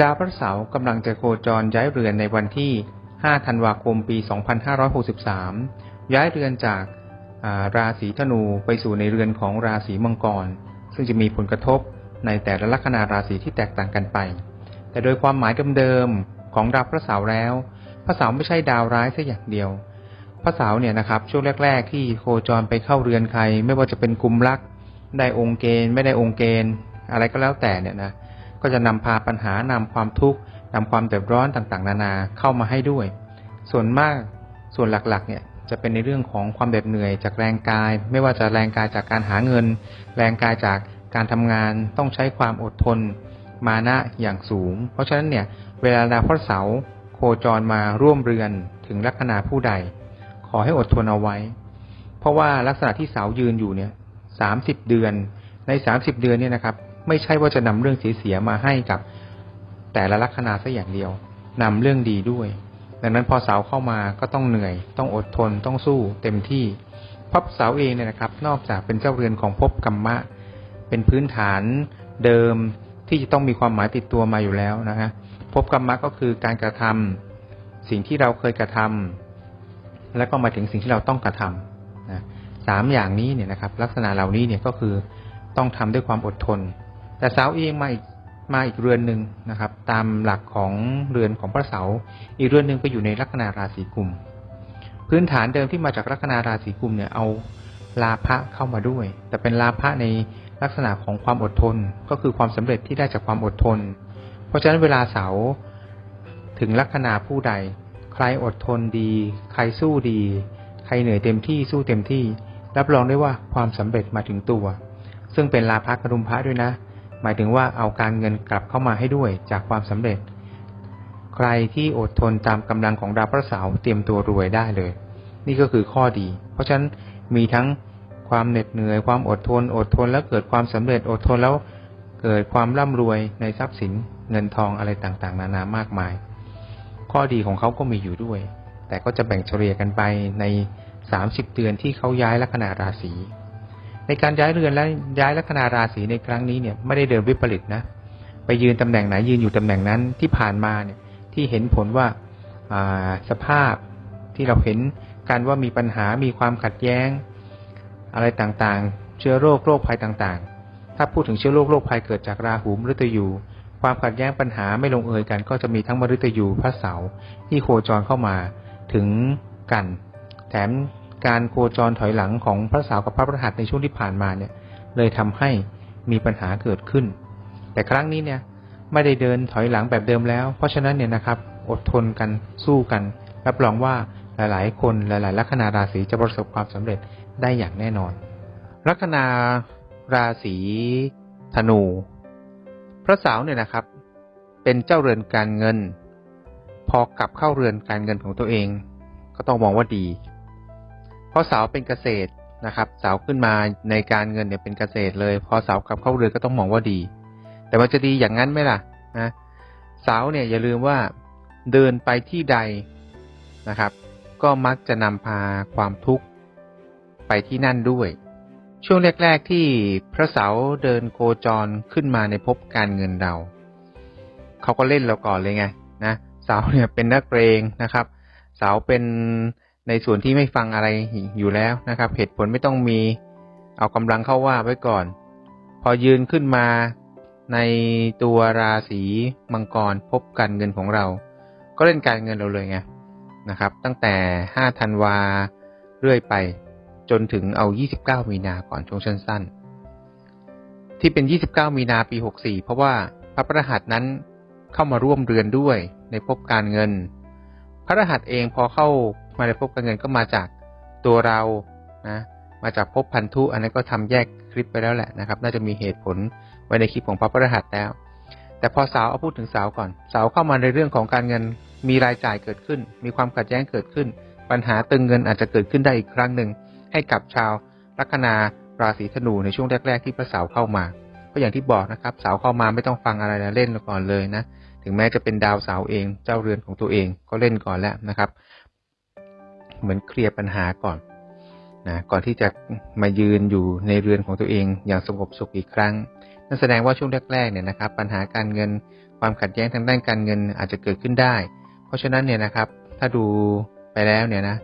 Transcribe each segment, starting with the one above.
ดาวพระเสาร์กำลังจะโคจรย้ายเรือนในวันที่ 5 ธันวาคม ปี 2563 ย้ายเรือนจาการาศีธนูไปสู่ในเรือนของราศีมังกร ซึ่งจะมีผลกระทบในแต่ละลัคนาราศีที่แตกต่างกันไป แต่โดยความหมายเดิมๆของดาวพระเสาร์แล้ว พระเสาร์ไม่ใช่ดาวร้ายแค่อย่างเดียว พระเสาร์เนี่ยนะครับช่วงแรก ๆ ที่โคจรไปเข้าเรือนใคร ไม่ว่าจะเป็นกลุ่มรัก ได้องค์เกณฑ์ไม่ได้องค์เกณฑ์อะไรก็แล้วแต่เนี่ยนะ ก็จะนำพาปัญหานำความทุกข์นำความเดือดร้อนต่างๆ นานาเข้ามาให้ด้วย ส่วนมากส่วนหลักๆ เนี่ยจะเป็นในเรื่องของความเหน็ดเหนื่อยจากแรงกาย ไม่ว่าจะแรงกายจากการหาเงิน แรงกายจากการทำงานต้องใช้ความอดทน มานะอย่างสูง เพราะฉะนั้นเนี่ยเวลาดาวพระเสาโคจรมาร่วมเรือนถึงลัคนาผู้ใด ขอให้อดทนเอาไว้ เพราะว่าลักษณะที่เสายืนอยู่เนี่ยสามสิบเดือนในสามสิบเดือนเนี่ยนะครับ ไม่ใช่ว่าจะนำเรื่องเสียๆมาให้กับ แต่ละลัคนาซะอย่างเดียวนำเรื่องดีด้วย ดังนั้นพอเสาเข้ามาก็ต้องเหนื่อย ต้องอดทนต้องสู้เต็มที่พราะเสาเองเนี่ยนะครับ นอกจากเป็นเจ้าเรือนของภพกรรมะ เป็นพื้นฐานเดิมที่จะต้องมีความหมายติดตัวมาอยู่แล้วนะฮะภพกรรมะก็คือการกระทำสิ่งที่เราเคยกระทำแล้วก็มาถึงสิ่งที่เราต้องกระทำนะสามอย่างนี้เนี่ยนะครับ ลักษณะเหล่านี้เนี่ยก็คือต้องทำด้วยความอดทน แต่เสาเองมาอีกมาอีกเรือนหนึ่งนะครับ ตามหลักของเรือนของพระเสา อีกเรือนหนึ่งไปอยู่ในลัคนาราศีกุม พื้นฐานเดิมที่มาจากลัคนาราศีกุมเนี่ยเอาลาภะเข้ามาด้วย แต่เป็นลาภะในลักษณะของความอดทน ก็คือความสำเร็จที่ได้จากความอดทน เพราะฉะนั้นเวลาเสาถึงลัคนาผู้ใด ใครอดทนดี ใครสู้ดี ใครเหนื่อยเต็มที่สู้เต็มที่ รับรองได้ว่าความสำเร็จมาถึงตัว ซึ่งเป็นลาภะกรุมพระด้วยนะ หมายถึงว่าเอาการเงินกลับเข้ามาให้ด้วยจากความสำเร็จ ใครที่อดทนตามกำลังของดาวพระเสาร์เตรียมตัวรวยได้เลย นี่ก็คือข้อดี เพราะฉะนั้นมีทั้งความเหน็ดเหนื่อยความอดทน อดทนแล้วเกิดความสำเร็จอดทนแล้วเกิดความร่ำรวยในทรัพย์สินเงินทองอะไรต่างๆ นานามากมาย ข้อดีของเขาก็มีอยู่ด้วย แต่ก็จะแบ่งเฉลี่ยกันไปใน 30 เดือนที่เขาย้ายลัคนาราศี ในการย้ายเรือนและย้ายลัคนาราศีในครั้งนี้เนี่ยไม่ได้เดินวิปริตนะไปยืนตำแหน่งไหนยืนอยู่ตำแหน่งนั้นที่ผ่านมาเนี่ยที่เห็นผลว่าสภาพที่เราเห็นการว่ามีปัญหามีความขัดแย้ง อะไรต่างๆ เชื้อโรคโรคภัยต่างๆ ถ้าพูดถึงเชื้อโรคโรคภัยเกิดจากราหูมฤตยู ความขัดแย้งปัญหาไม่ลงเอยกัน ก็จะมีทั้งมฤตยูพระเสาร์ที่โคจรเข้ามาถึงกัน แถม การโคจรถอยหลังของพระเสาร์กับพระพฤหัสในช่วงที่ผ่านมาเนี่ย เลยทำให้มีปัญหาเกิดขึ้น แต่ครั้งนี้เนี่ยไม่ได้เดินถอยหลังแบบเดิมแล้ว เพราะฉะนั้นเนี่ยนะครับ อดทนกันสู้กัน รับรองว่าหลาย ๆ คนหลาย ๆ ลัคนาราศีจะประสบความสำเร็จได้อย่างแน่นอน ลัคนาราศีธนู พระเสาร์เนี่ยนะครับ เป็นเจ้าเรือนการเงิน พอกลับเข้าเรือนการเงินของตัวเอง ก็ต้องมองว่าดี เพราะเสาเป็นเกษตรนะครับ เสาขึ้นมาในการเงินเนี่ยเป็นเกษตรเลย พอเสากลับเข้าเรือก็ต้องมองว่าดี แต่มันจะดีอย่างนั้นไหมล่ะนะเสาเนี่ยอย่าลืมว่าเดินไปที่ใดนะครับ ก็มักจะนำพาความทุกข์ไปที่นั่นด้วย ช่วงแรก ๆที่พระเสาเดินโคจรขึ้นมาในภพการเงินเราเขาก็เล่นเราก่อนเลยไงนะเสาเนี่ยเป็นนักเรงนะครับ เสาเป็น ในส่วนที่ไม่ฟังอะไรอยู่แล้วนะครับ เหตุผลไม่ต้องมีเอากำลังเข้าว่าไว้ก่อน พอยืนขึ้นมาในตัวราศีมังกรพบการเงินของเรา ก็เล่นการเงินเราเลยไงนะครับ ตั้งแต่5ธันวาเรื่อยไปจนถึงเอา 29 มีนาก่อนช่วงสั้นๆ ที่เป็น 29 มีนาปี 64 เพราะว่าพระประหัสนั้นเข้ามาร่วมเรือนด้วยในภพการเงิน พระรหัสเองพอเข้า มาในภพการเงินก็มาจากตัวเรานะมาจากภพพันธุอันนั้นก็ทำแยกคลิปไปแล้วแหละนะครับ น่าจะมีเหตุผลไว้ในคลิปของพระพฤหัสแล้ว แต่พอสาวเอาพูดถึงสาวก่อน สาวเข้ามาในเรื่องของการเงินมีรายจ่ายเกิดขึ้น มีความขัดแย้งเกิดขึ้น ปัญหาตึงเงินอาจจะเกิดขึ้นได้อีกครั้งหนึ่งให้กับชาวลัคนาราศีธนูในช่วงแรก ๆ ที่พระสาวเข้ามา ก็อย่างที่บอกนะครับ สาวเข้ามาไม่ต้องฟังอะไรนะเล่นก่อนเลยนะ ถึงแม้จะเป็นดาวสาวเอง เจ้าเรือนของตัวเองก็เล่นก่อนแล้วนะครับ เหมือนเคลียร์ปัญหาก่อนนะก่อนที่จะมายืนอยู่ในเรือนของตัวเองอย่างสงบสุขอีกครั้งนนั่นแสดงว่าช่วงแรกๆเนี่ยนะครับ ปัญหาการเงินความขัดแย้งทางด้านการเงินอาจจะเกิดขึ้นได้ เพราะฉะนั้นเนี่ยนะครับ ถ้าดูไปแล้วเนี่ยนะ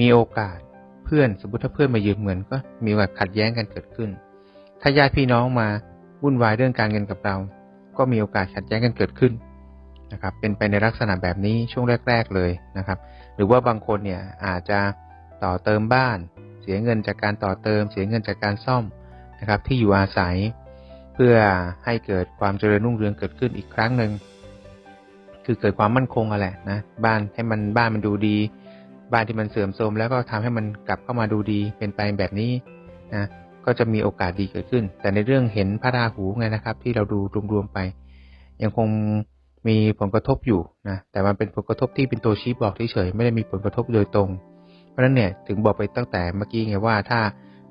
มีโอกาสเพื่อนสมมติถ้าเพื่อนมายืมเงินก็มีโอกาสขัดแย้งกันเกิดขึ้น ถ้าญาติพี่น้องมาวุ่นวายเรื่องการเงินกับเรา ก็มีโอกาสขัดแย้งกันเกิดขึ้น นะครับเป็นไปในลักษณะแบบนี้ช่วงแรก ๆเลยนะครับ หรือว่าบางคนเนี่ยอาจจะต่อเติมบ้าน เสียเงินจากการต่อเติม เสียเงินจากการซ่อมนะครับ ที่อยู่อาศัย เพื่อให้เกิดความเจริญรุ่งเรืองเกิดขึ้นอีกครั้งหนึ่งคือเกิดความมั่นคงอะแหละนะบ้านให้มันบ้านมันดูดี บ้านที่มันเสื่อมโทรมแล้วก็ทำให้มันกลับเข้ามาดูดีเป็นไปแบบนี้นะก็จะมีโอกาสดีเกิดขึ้น แต่ในเรื่องเห็นพระราหูไงนะครับ ที่เราดูรวมๆไป ยังคง มีผลกระทบอยู่นะแต่มันเป็นผลกระทบที่เป็นตัวชี้บอกเฉยๆไม่ได้มีผลกระทบโดยตรง เพราะฉะนั้นเนี่ยถึงบอกไปตั้งแต่เมื่อกี้ไงว่าถ้า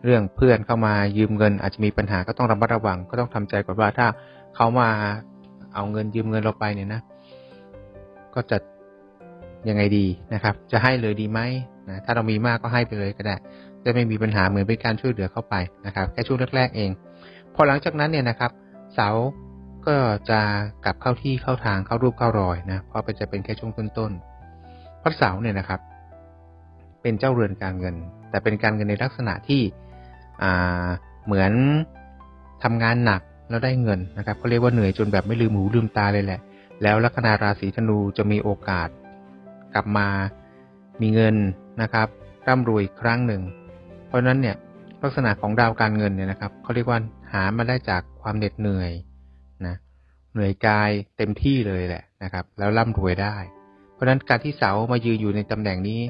เรื่องเพื่อนเข้ามายืมเงิน อาจจะมีปัญหาก็ต้องระมัดระวังก็ต้องทำใจก่อนว่าถ้าเขามาเอาเงินยืมเงินเราไปเนี่ยนะ ก็จะยังไงดีนะครับ จะให้เลยดีไหมนะถ้าเรามีมากก็ให้ไปเลยก็ได้ จะไม่มีปัญหาเหมือนเป็นการช่วยเหลือเข้าไปนะครับ แค่ช่วงแรกๆเอง พอหลังจากนั้นเนี่ยนะครับ เสา ก็จะกลับเข้าที่เข้าทางเข้ารูปเข้ารอยนะเพราะมันจะเป็นแค่ช่วงต้นๆพระเสาเนี่ยนะครับ เป็นเจ้าเรือนการเงิน แต่เป็นการเงินในลักษณะที่เหมือนทำงานหนักแล้วได้เงินนะครับเขาเรียกว่าเหนื่อยจนแบบไม่ลืมหูลืมตาเลยแหละ แล้วลัคนาราศีธนูจะมีโอกาส กลับมามีเงินนะครับร่ำรวยอีกครั้งหนึ่ง เพราะนั้นเนี่ยลักษณะของดาวการเงินเนี่ยนะครับเขาเรียกว่าหามาได้จากความเหน็ดเหนื่อย เหนื่อยกายเต็มที่เลยแหละนะครับ แล้วร่ำรวยได้ เพราะฉะนั้นการที่เสามายืนอยู่ในตำแหน่งนี้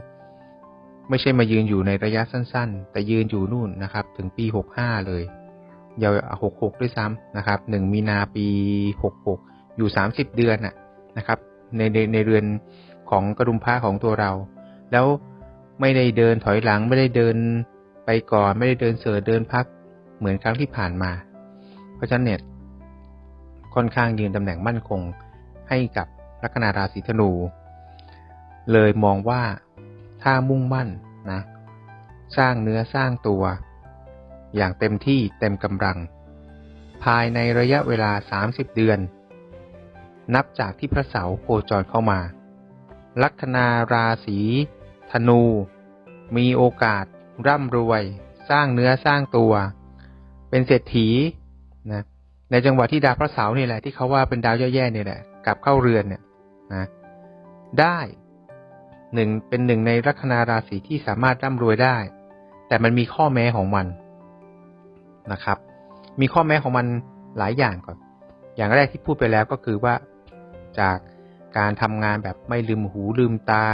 ไม่ใช่มายืนอยู่ในระยะสั้น ๆ แต่ยืนอยู่นู่นนะครับ ถึงปีหกห้าเลยยาวหกหกด้วยซ้ำนะครับหนึ่งมีนาปีหกหกอยู่สามสิบเดือนน่ะนะครับ ในในในเรือนของกระดุมผ้าของตัวเรา แล้วไม่ได้เดินถอยหลังไม่ได้เดินไปก่อน ไม่ได้เดินเสือเดินพักเหมือนครั้งที่ผ่านมา เพราะฉะนั้นเนี่ย ค่อนข้างยืนตำแหน่งมั่นคงให้กับลัคนาราศีธนู เลยมองว่าถ้ามุ่งมั่นนะ สร้างเนื้อสร้างตัว อย่างเต็มที่เต็มกำลัง ภายในระยะเวลา 30 เดือน นับจากที่พระเสาโคจรเข้ามา ลัคนาราศีธนู มีโอกาสร่ำรวย สร้างเนื้อสร้างตัว เป็นเศรษฐีนะ ในจังหวะที่ดาวพระเสาร์นี่แหละที่เขาว่าเป็นดาวแย่ๆเนี่ยแหละกลับเข้าเรือนเนี่ยนะได้หนึ่งเป็นหนึ่งในลัคนาราศีที่สามารถร่ำรวยได้ แต่มันมีข้อแม้ของมันนะครับ มีข้อแม้ของมันหลายอย่างก่อน อย่างแรกที่พูดไปแล้วก็คือว่าจากการทำงานแบบไม่ลืมหูลืมตา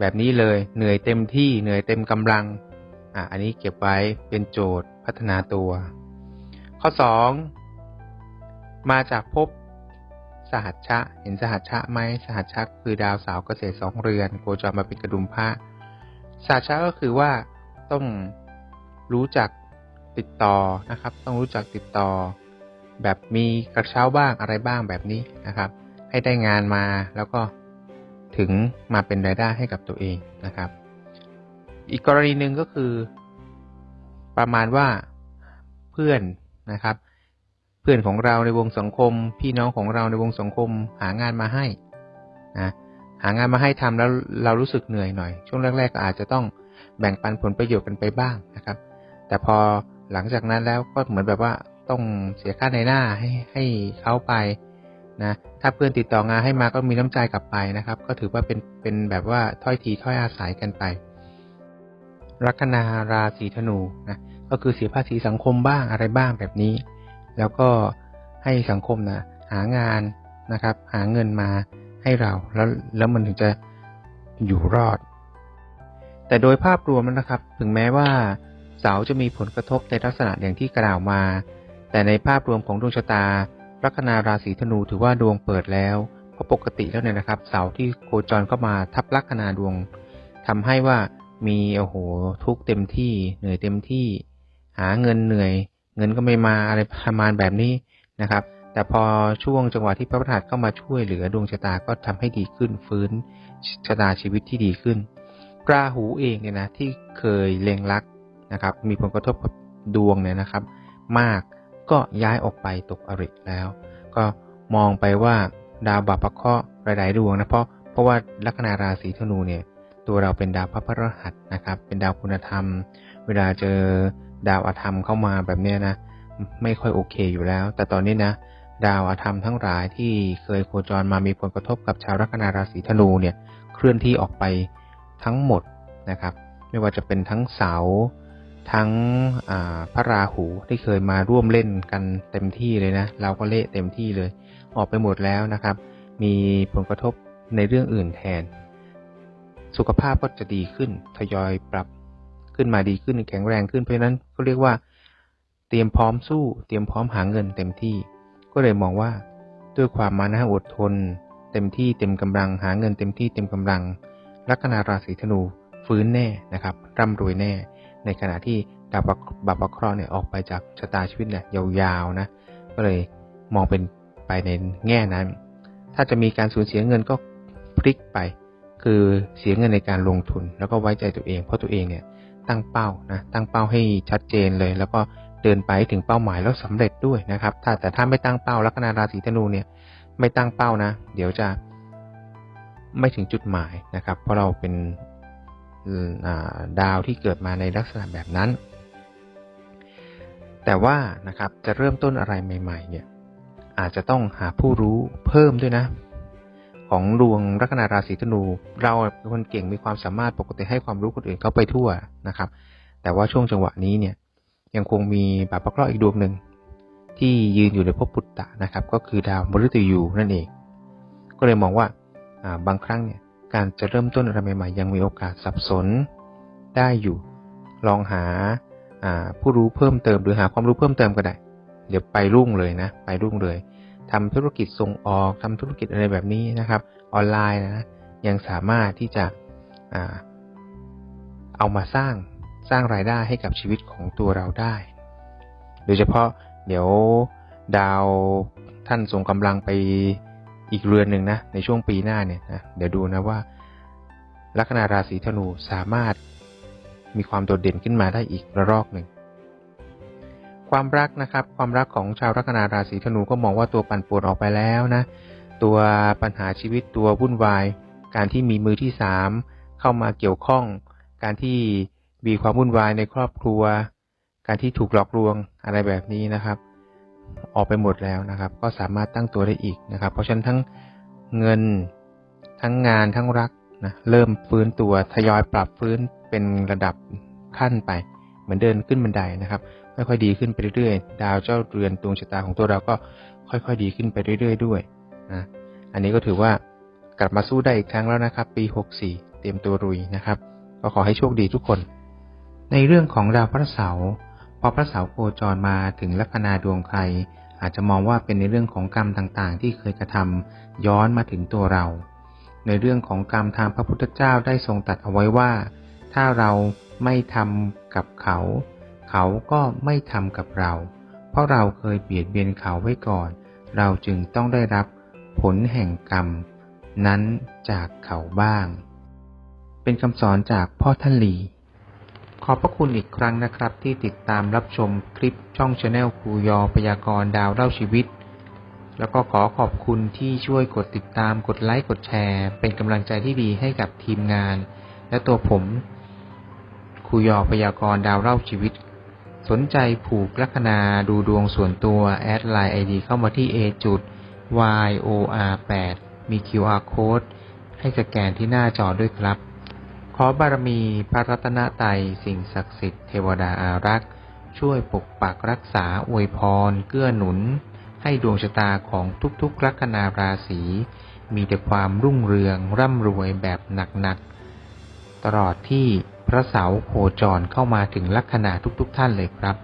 แบบนี้เลยเหนื่อยเต็มที่เหนื่อยเต็มกำลังอะอันนี้เก็บไว้เป็นโจทย์พัฒนาตัว ข้อสอง มาจากภพสหัชชะ เห็นสหัชชะไหมสหัชชะคือดาวเสาวเกษตรสองเรือนโคจรมาเป็นกระดุมพระสหัชชะก็คือว่าต้องรู้จักติดต่อนะครับ ต้องรู้จักติดต่อ แบบมีกระเช้าบ้างอะไรบ้างแบบนี้นะครับ ให้ได้งานมาแล้วก็ถึงมาเป็นรายได้ให้กับตัวเองนะครับ อีกกรณีหนึ่งก็คือ ประมาณว่าเพื่อนนะครับ เพื่อนของเราในวงสังคม พี่น้องของเราในวงสังคม หางานมาให้นะหางานมาให้ทำแล้วเรารู้สึกเหนื่อยหน่อย ช่วงแรก ๆ ก็อาจจะต้องแบ่งปันผลประโยชน์กันไปบ้างนะครับ แต่พอหลังจากนั้นแล้วก็เหมือนแบบว่าต้องเสียค่าในหน้าให้ให้เขาไปนะถ้าเพื่อนติดต่องานให้มาก็มีน้ำใจกลับไปนะครับ ก็ถือว่าเป็นเป็นแบบว่าถ้อยทีถ้อยอาศัยกันไป ลัคนาราศีธนูนะก็คือเสียภาษีสังคมบ้างอะไรบ้างแบบนี้ แล้วก็ให้สังคมนะหางานนะครับ หาเงินมาให้เราแล้วแล้วมันถึงจะอยู่รอด แต่โดยภาพรวมนะครับ ถึงแม้ว่าเสาจะมีผลกระทบในลักษณะอย่างที่กล่าวมา แต่ในภาพรวมของดวงชะตาลัคนาราศีธนูถือว่าดวงเปิดแล้วเพราะปกติแล้วเนี่ยนะครับ เสาที่โคจรเข้ามาทับลัคนาดวงทำให้ว่ามีโอ้โหทุกเต็มที่เหนื่อยเต็มที่ หาเงินเหนื่อย เงินก็ไม่มาอะไรประมาณแบบนี้นะครับ แต่พอช่วงจังหวะที่พระประธานเข้ามาช่วยเหลือดวงชะตาก็ทำให้ดีขึ้นฟื้นชะตาชีวิตที่ดีขึ้นราหูเองเนี่ยนะที่เคยเล็งลักนะครับ มีผลกระทบกับดวงเนี่ยนะครับ มากก็ย้ายออกไปตกอริแล้ว ก็มองไปว่าดาวบัพเคราะห์หลายๆดวงนะเพราะเพราะว่าลัคนาราศีธนูเนี่ยตัวเราเป็นดาวพระพฤหัสนะครับ เป็นดาวคุณธรรม เวลาเจอ ดาวอาธรรมเข้ามาแบบเนี้ยนะไม่ค่อยโอเคอยู่แล้ว แต่ตอนนี้นะ ดาวอาธรรมทั้งหลายที่เคยโคจรมามีผลกระทบกับชาวลัคนาราศีธนูเนี่ยเคลื่อนที่ออกไปทั้งหมดนะครับ ไม่ว่าจะเป็นทั้งเสาทั้งพระราหูที่เคยมาร่วมเล่นกันเต็มที่เลยนะ เราก็เละเต็มที่เลย ออกไปหมดแล้วนะครับ มีผลกระทบในเรื่องอื่นแทน สุขภาพก็จะดีขึ้นทยอยปรับ ขึ้นมาดีขึ้นแข็งแรงขึ้นเพราะนั้นก็เรียกว่า เตรียมพร้อมสู้ เตรียมพร้อมหาเงินเต็มที่ ก็เลยมองว่า ด้วยความมานะอดทน เต็มที่เต็มกำลังหาเงินเต็มที่เต็มกำลังลัคนาราศีธนูฟื้นแน่นะครับร่ำรวยแน่ ในขณะที่ดาวบาปเคราะห์เนี่ยออกไปจากชะตาชีวิตเนี่ยยาวๆนะก็เลยมองเป็นไปในแง่นั้น ถ้าจะมีการสูญเสียเงินก็พลิกไป คือเสียเงินในการลงทุน แล้วก็ไว้ใจตัวเอง เพราะตัวเองเนี่ย ตั้งเป้านะตั้งเป้าให้ชัดเจนเลย แล้วก็เดินไปถึงเป้าหมายแล้วสำเร็จด้วยนะครับ ถ้าแต่ถ้าไม่ตั้งเป้าลัคนาราศีธนูเนี่ย ไม่ตั้งเป้านะ เดี๋ยวจะไม่ถึงจุดหมายนะครับ เพราะเราเป็นาดาวที่เกิดมาในลักษณะแบบนั้น แต่ว่านะครับจะเริ่มต้นอะไรใหม่ ๆ เนี่ย อาจจะต้องหาผู้รู้เพิ่มด้วยนะ ของดวงลัคนาราศีธนู เราเป็นคนเก่งมีความสามารถปกติให้ความรู้คนอื่นเขาไปทั่วนะครับ แต่ว่าช่วงจังหวะนี้เนี่ยยังคงมีบาปพระเคราะห์อีกดวงหนึ่งที่ยืนอยู่ในภพปุตตะนะครับ ก็คือดาวมฤตยูนั่นเอง ก็เลยมองว่าบางครั้งเนี่ยการจะเริ่มต้นอะไรใหม่ๆยังมีโอกาสสับสนได้อยู่ ลองหาผู้รู้เพิ่มเติม หรือหาความรู้เพิ่มเติมก็ได้ เดี๋ยวไปรุ่งเลยนะ ไปรุ่งเลย ทำธุรกิจส่งออกทำธุรกิจอะไรแบบนี้นะครับ ออนไลน์นะยังสามารถที่จะเอามาสร้างสร้างรายได้ให้กับชีวิตของตัวเราได้ โดยเฉพาะเดี๋ยวดาวท่านทรงกำลังไปอีกเรือนหนึ่งนะในช่วงปีหน้าเนี่ยนะเดี๋ยวดูนะว่าลัคนาราศีธนูสามารถมีความโดดเด่นขึ้นมาได้อีกระลอกหนึ่ง ความรักนะครับ ความรักของชาวลัคนาราศีธนูก็มองว่าตัวปั่นป่วนออกไปแล้วนะ ตัวปัญหาชีวิตตัววุ่นวาย การที่มีมือที่สามเข้ามาเกี่ยวข้อง การที่มีความวุ่นวายในครอบครัว การที่ถูกหลอกลวงอะไรแบบนี้นะครับ ออกไปหมดแล้วนะครับ ก็สามารถตั้งตัวได้อีกนะครับ เพราะฉะนั้นทั้งเงินทั้งงานทั้งรักนะเริ่มฟื้นตัวทยอยปรับฟื้นเป็นระดับขั้นไป เหมือนเดินขึ้นบันไดนะครับ ค่อยๆดีขึ้นไปเรื่อยๆ ดาวเจ้าเรือนดวงชะตาของตัวเราก็ค่อยๆดีขึ้นไปเรื่อยๆ ด้วยนะอันนี้ก็ถือว่ากลับมาสู้ได้อีกครั้งแล้วนะครับ ปี 64 เตรียมตัวรุยนะครับ ก็ขอให้โชคดีทุกคน ในเรื่องของดาวพระเสาร์พอพระเสาร์โคจรมาถึงลัคนาดวงใคร อาจจะมองว่าเป็นในเรื่องของกรรมต่างๆ ที่เคยกระทำย้อนมาถึงตัวเรา ในเรื่องของกรรมทางพระพุทธเจ้าได้ทรงตัดเอาไว้ว่า ถ้าเราไม่ทำกับเขา เขาก็ไม่ทำกับเรา เพราะเราเคยเบียดเบียนเขาไว้ก่อน เราจึงต้องได้รับผลแห่งกรรม นั้นจากเขาบ้าง เป็นคำสอนจากพ่อท่านลีขอบพระคุณอีกครั้งนะครับที่ติดตามรับชมคลิปช่องชาแนลครูยอพยากรณ์ดาวเล่าชีวิต แล้วก็ขอขอบคุณที่ช่วยกดติดตามกดไลค์กดแชร์ เป็นกำลังใจที่ดีให้กับทีมงาน และตัวผมครูยอพยากรณ์ดาวเล่าชีวิต สนใจผูกลัคนาดูดวงส่วนตัว แอดไลน์ไอดีเข้ามาที่ a จุด y o r 8มี QR code ให้สแกนที่หน้าจอด้วยครับ ขอบารมีพระรัตนตรัยสิ่งศักดิ์สิทธิ์เทวดาอารักษ์ ช่วยปกปักรักษาอวยพร เกื้อหนุน ให้ดวงชะตาของทุกๆลัคนาราศีมีแต่ความรุ่งเรืองร่ำรวยแบบหนักๆ ตลอดที่ พระเสาโคจรเข้ามาถึงลัคนาทุกๆท่านเลยครับ